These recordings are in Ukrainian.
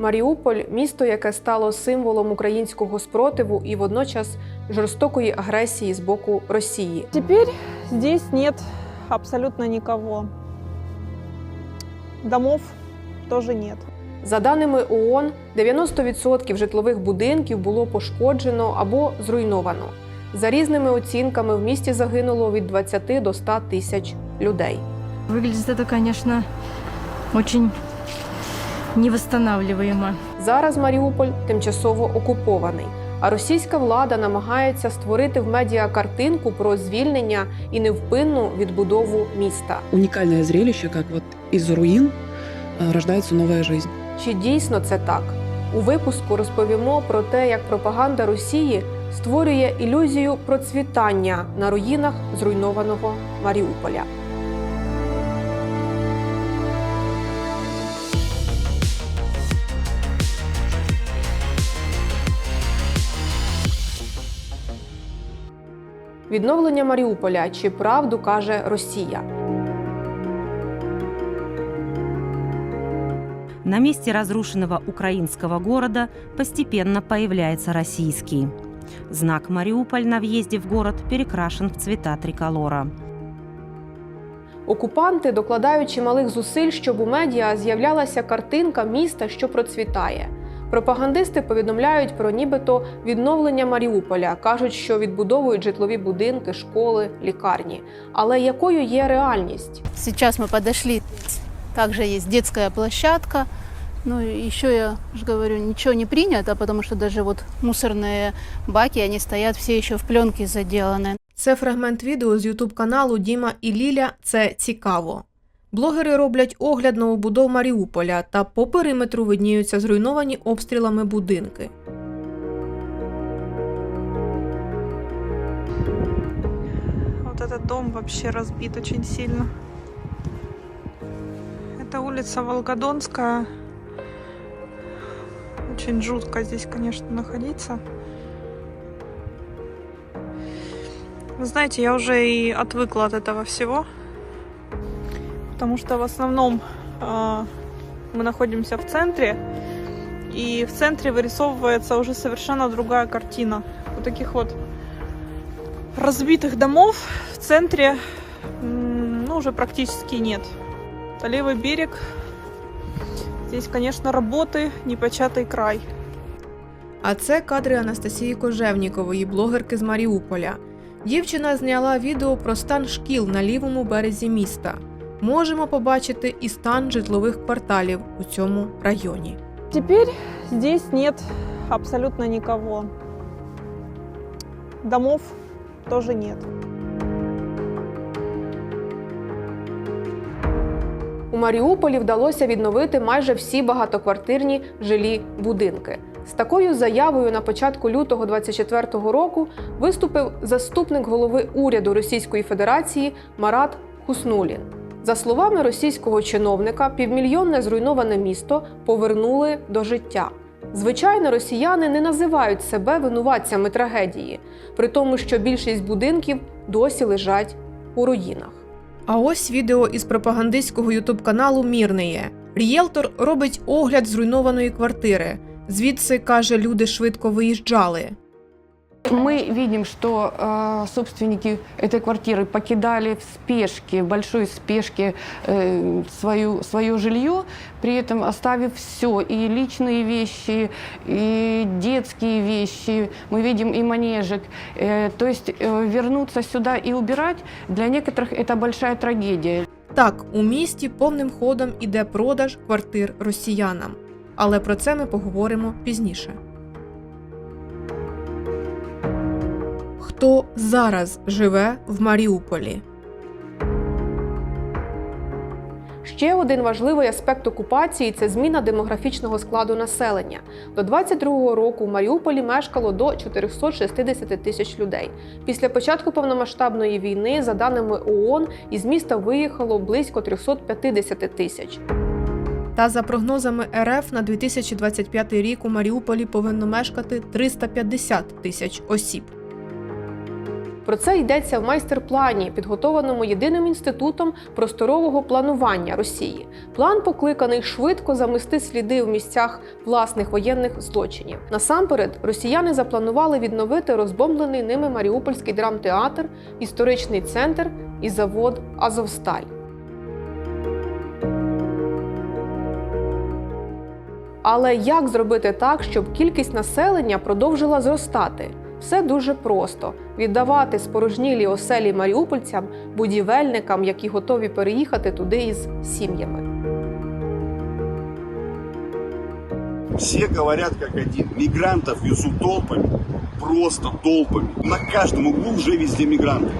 Маріуполь місто, яке стало символом українського спротиву і водночас жорстокої агресії з боку Росії. Теперь здесь нет абсолютно никого. Домов тоже нет. За даними ООН, 90% житлових будинків було пошкоджено або зруйновано. За різними оцінками, в місті загинуло від 20 до 100 тисяч людей. Выглядит это, конечно, очень невосстанавливаемо. Зараз Маріуполь тимчасово окупований, а російська влада намагається створити в медіа картинку про звільнення і невпинну відбудову міста. уникальное зрелище, как вот из руин э, рождается новая жизнь. Чи дійсно це так? У випуску розповімо про те, як пропаганда Росії створює ілюзію процвітання на руїнах зруйнованого Маріуполя. Відновлення Маріуполя чи правду каже Росія? На месте разрушенного украинского города постепенно появляется российский. Знак «Мариуполь» на въезде в город перекрашен в цвета триколора. Окупанти докладають чималих зусиль, щоб у медіа з'являлася картинка міста, що процвітає. Пропагандисти повідомляють про нібито відновлення Маріуполя, кажуть, що відбудовують житлові будинки, школи, лікарні. Але якою є реальність? Сейчас мы подошли, также есть детская площадка. Ну, и еще я же говорю, ничего не принято, потому что даже вот мусорные баки, они стоят все еще в пленке заделаны. Це фрагмент відео з ютуб каналу Діма і Ліля. Це цікаво. Блогери роблять огляд новобудов Маріуполя та по периметру видніються зруйновані обстрілами будинки. Вот этот дом вообще разбит очень сильно. Это улица Волгодонская. Очень жутко здесь, конечно, находиться. Вы знаете, я уже и отвыкла от этого всего. Потому что в основном а, мы находимся в центре. И в центре вырисовывается уже совершенно другая картина. Вот таких вот разбитых домов в центре м, ну, уже практически нет. Это левый берег. Здесь, конечно, работы, непочатый край. А це кадри Анастасії Кожевнікової, блогерки з Маріуполя. Дівчина зняла відео про стан шкіл на лівому березі міста. Можемо побачити і стан житлових кварталів у цьому районі. Теперь здесь нет абсолютно никого. Домов тоже нет. У Маріуполі вдалося відновити майже всі багатоквартирні жилі будинки. З такою заявою на початку лютого 24-го року виступив заступник голови уряду Російської Федерації Марат Хуснулін. За словами російського чиновника, півмільйонне зруйноване місто повернули до життя. Звичайно, росіяни не називають себе винуватцями трагедії, при тому, що більшість будинків досі лежать у руїнах. А ось відео із пропагандистського ютуб-каналу Мірнеє. Рієлтор робить огляд зруйнованої квартири. Звідси каже, люди швидко виїжджали. Мы видим, что э, собственники этой квартиры покидали в спешке, в большой спешке э, свою, свое жилье, при этом оставив все, и личные вещи, и детские вещи, мы видим и манежек. Э, то есть э, вернуться сюда и убирать, для некоторых это большая трагедия. Так, у місті повним ходом іде продаж квартир росіянам. Але про це ми поговоримо пізніше. Хто зараз живе в Маріуполі? Ще один важливий аспект окупації це зміна демографічного складу населення. До 22-го року в Маріуполі мешкало до 460 тисяч людей. Після початку повномасштабної війни, за даними ООН, із міста виїхало близько 350 тисяч. Та за прогнозами РФ на 2025 рік у Маріуполі повинно мешкати 350 тисяч осіб. Про це йдеться в майстер-плані, підготованому єдиним інститутом просторового планування Росії. План покликаний швидко замести сліди в місцях власних воєнних злочинів. Насамперед, росіяни запланували відновити розбомблений ними Маріупольський драмтеатр, історичний центр і завод Азовсталь. Але як зробити так, щоб кількість населення продовжила зростати? Все дуже просто: віддавати спорожнілі оселі маріупольцям, будівельникам, які готові переїхати туди із сім'ями. Все говорят как один. Мигрантов везут толпами, просто толпами. На каждом углу уже везде мигранты.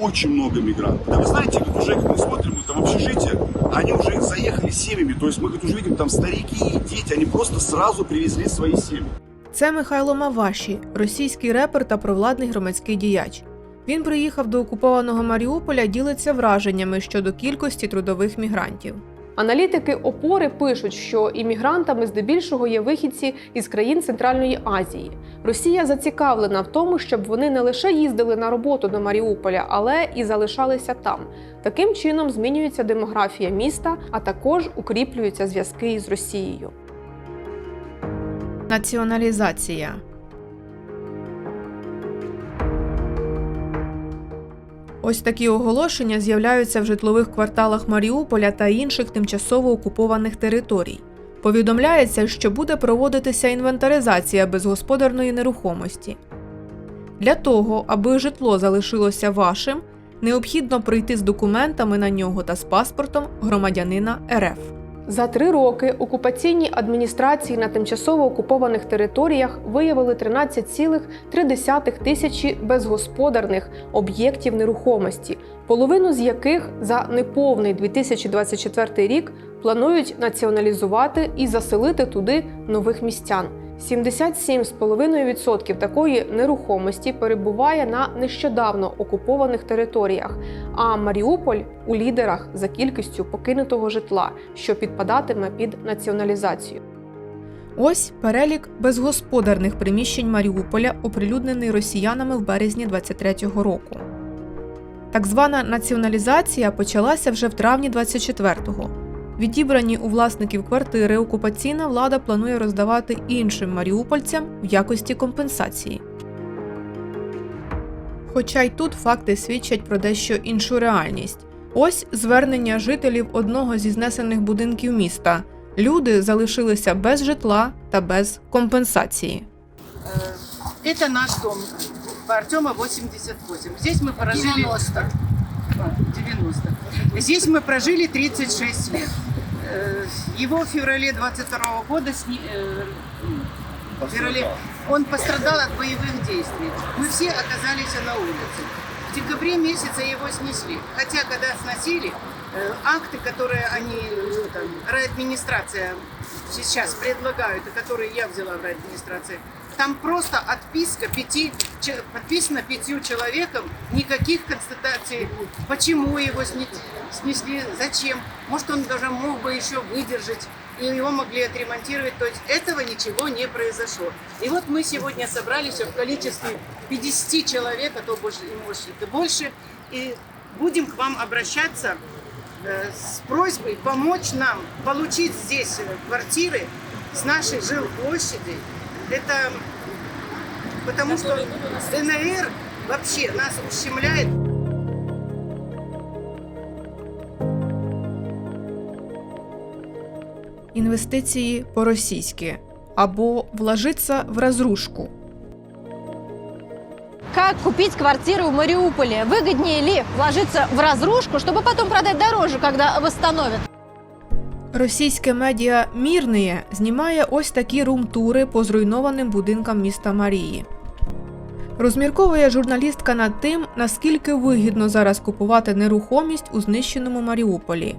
Очень много мигрантов. Да вы знаете, вот уже как мы смотрим, вот там общежитие, они уже заехали с семьями. То есть мы говорит, уже видим там старики и дети, они просто сразу привезли свои семьи. Це Михайло Маваші, російський репер та провладний громадський діяч. Він приїхав до окупованого Маріуполя, ділиться враженнями щодо кількості трудових мігрантів. Аналітики опори пишуть, що іммігрантами здебільшого є вихідці із країн Центральної Азії. Росія зацікавлена в тому, щоб вони не лише їздили на роботу до Маріуполя, але і залишалися там. Таким чином змінюється демографія міста, а також укріплюються зв'язки із Росією. Націоналізація Ось такі оголошення з'являються в житлових кварталах Маріуполя та інших тимчасово окупованих територій. Повідомляється, що буде проводитися інвентаризація безгосподарної нерухомості. Для того, аби житло залишилося вашим, необхідно прийти з документами на нього та з паспортом громадянина РФ. За три роки окупаційні адміністрації на тимчасово окупованих територіях виявили 13,3 тисячі безгосподарних об'єктів нерухомості, половину з яких за неповний 2024 рік планують націоналізувати і заселити туди нових містян. 77,5% такої нерухомості перебуває на нещодавно окупованих територіях, а Маріуполь у лідерах за кількістю покинутого житла, що підпадатиме під націоналізацію. Ось перелік безгосподарних приміщень Маріуполя, оприлюднений росіянами в березні 23-го року. Так звана націоналізація почалася вже в травні 24-го. Відібрані у власників квартири окупаційна влада планує роздавати іншим маріупольцям в якості компенсації. Хоча й тут факти свідчать про дещо іншу реальність. Ось звернення жителів одного зі знесених будинків міста. Люди залишилися без житла та без компенсації. Это наш дом по Артема 88. Здесь мы прожили... 90. 90. Здесь мы прожили 36 лет. Э, Его в феврале 22 года сни- э, феврале он пострадал от боевых действий. Мы все оказались на улице. В декабре месяце его снесли. Хотя, когда сносили, э, акты, которые они, ну, там, райадминистрация сейчас предлагают, и которые я взяла в райадминистрации, там просто отписка пяти, подписана пятью человеком, никаких констатаций, почему его сне- снесли, зачем. Может, он даже мог бы еще выдержать, и его могли отремонтировать. То есть этого ничего не произошло. И вот мы сегодня собрались в количестве 50 человек, а то больше, и может и больше, и будем к вам обращаться э, с просьбой помочь нам получить здесь э, квартиры с нашей жилплощади. Это потому что ДНР вообще нас ущемляет. Інвестиції по-російськи або вложиться в розрушку. Как купить квартиру в Мариуполе? Выгоднее ли вложиться в разрушку, чтобы потом продать дороже, когда восстановят? Російське медіа Мірне знімає ось такі рум-тури по зруйнованим будинкам міста Марії. Розмірковує журналістка над тим, наскільки вигідно зараз купувати нерухомість у знищеному Маріуполі.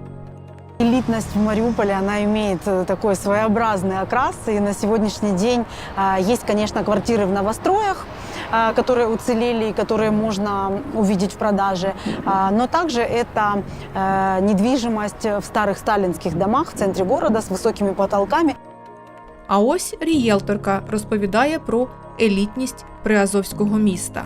Элитность в Мариуполе, она имеет э, такой своеобразный окрас. И на сегодняшний день а, есть, конечно, квартиры в новостроях, а, которые уцелели, и которые можно увидеть в продаже. А, Но также это э, недвижимость в старых сталинских домах в центре города с высокими потолками. А ось рієлторка розповідає про елітність приазовського міста.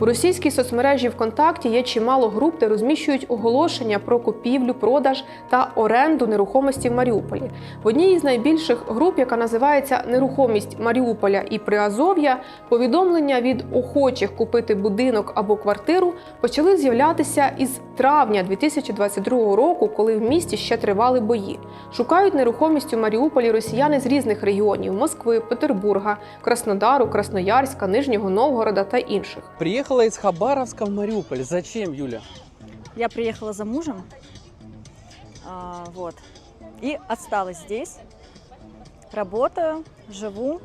У російській соцмережі ВКонтакті є чимало груп, де розміщують оголошення про купівлю, продаж та оренду нерухомості в Маріуполі. В одній із найбільших груп, яка називається Нерухомість Маріуполя і Приазов'я, повідомлення від охочих купити будинок або квартиру почали з'являтися із травня 2022 року, коли в місті ще тривали бої. Шукають нерухомість у Маріуполі росіяни з різних регіонів Москви, Петербурга, Краснодару, Красноярська, Нижнього Новгорода та інших. Приехала из Хабаровска в Мариуполь. Зачем, Юля? Я приехала за мужем, а, вот, и осталась здесь. Работаю, живу.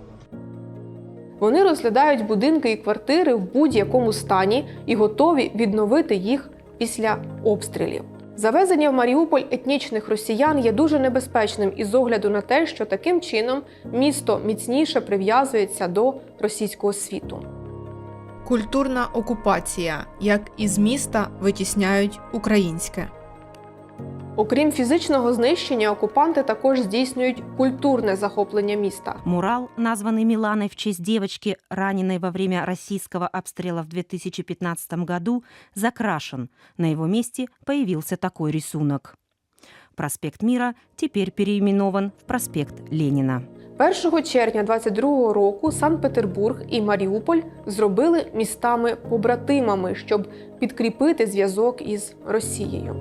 Вони розглядають будинки і квартири в будь-якому стані і готові відновити їх після обстрілів. Завезення в Маріуполь етнічних росіян є дуже небезпечним із огляду на те, що таким чином місто міцніше прив'язується до російського світу. Культурна окупація, як із міста витісняють українське. Окрім фізичного знищення, окупанти також здійснюють культурне захоплення міста. Мурал, названный Миланой в честь девочки, раненой во время российского обстрела в 2015 году, закрашен. На его месте появился такой рисунок. Проспект Мира теперь переименован в проспект Ленина. 1 червня 22 року Санкт-Петербург і Маріуполь зробили містами-побратимами, щоб підкріпити зв'язок із Росією.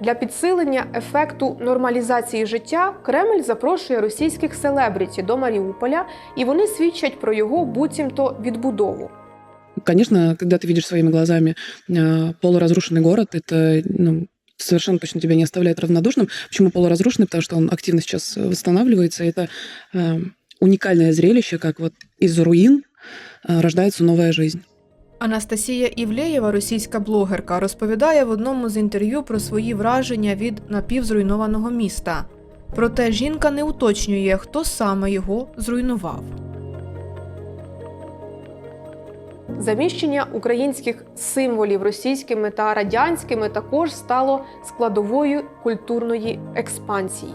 Для підсилення ефекту нормалізації життя Кремль запрошує російських селебріті до Маріуполя, і вони свідчать про його буцімто відбудову. Конечно, когда ты видишь своими глазами э, полуразрушенный город, это ну, совершенно точно тебя не оставляет равнодушным. Почему полуразрушенный? Потому что он активно сейчас восстанавливается. Это э, уникальное зрелище, как вот из руин э, рождается новая жизнь. Анастасія Івлеєва, російська блогерка, розповідає в одному з інтерв'ю про свої враження від напівзруйнованого міста. Проте жінка не уточнює, хто саме його зруйнував. Заміщення українських символів російськими та радянськими також стало складовою культурної експансії.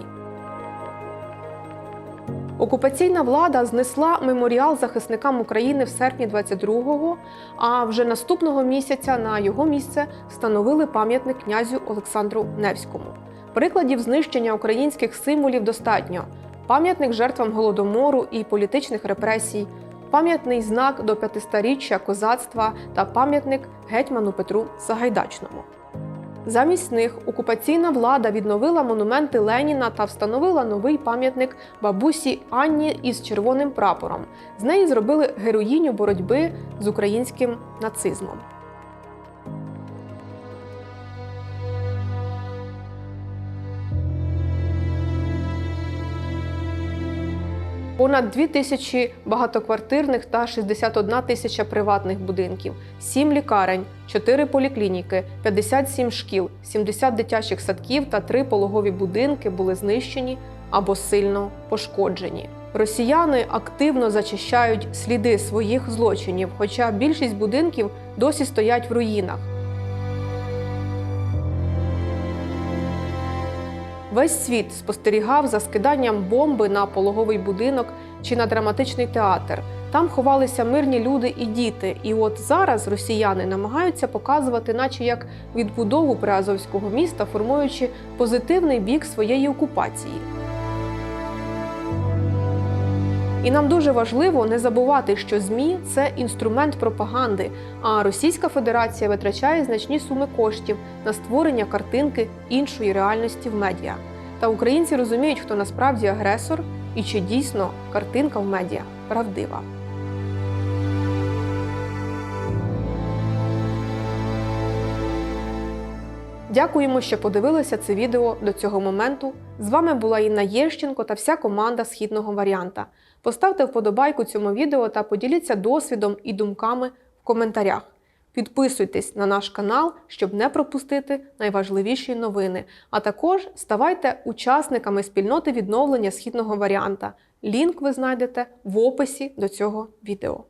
Окупаційна влада знесла меморіал захисникам України в серпні 22-го, а вже наступного місяця на його місце встановили пам'ятник князю Олександру Невському. Прикладів знищення українських символів достатньо: пам'ятник жертвам голодомору і політичних репресій, пам'ятний знак до п'ятистаріччя козацтва та пам'ятник гетьману Петру Сагайдачному. Замість них окупаційна влада відновила монументи Леніна та встановила новий пам'ятник бабусі Анні із червоним прапором. З неї зробили героїню боротьби з українським нацизмом. Понад 2 тисячі багатоквартирних та 61 тисяча приватних будинків, 7 лікарень, 4 поліклініки, 57 шкіл, 70 дитячих садків та 3 пологові будинки були знищені або сильно пошкоджені. Росіяни активно зачищають сліди своїх злочинів, хоча більшість будинків досі стоять в руїнах. Весь світ спостерігав за скиданням бомби на пологовий будинок чи на драматичний театр. Там ховалися мирні люди і діти. І от зараз росіяни намагаються показувати, наче як відбудову приазовського міста, формуючи позитивний бік своєї окупації. І нам дуже важливо не забувати, що ЗМІ це інструмент пропаганди, а Російська Федерація витрачає значні суми коштів на створення картинки іншої реальності в медіа. Та українці розуміють, хто насправді агресор і чи дійсно картинка в медіа правдива. Дякуємо, що подивилися це відео до цього моменту. З вами була Інна Єщенко та вся команда східного варіанта. Поставте вподобайку цьому відео та поділіться досвідом і думками в коментарях. Підписуйтесь на наш канал, щоб не пропустити найважливіші новини. А також ставайте учасниками спільноти відновлення східного варіанта. Лінк ви знайдете в описі до цього відео.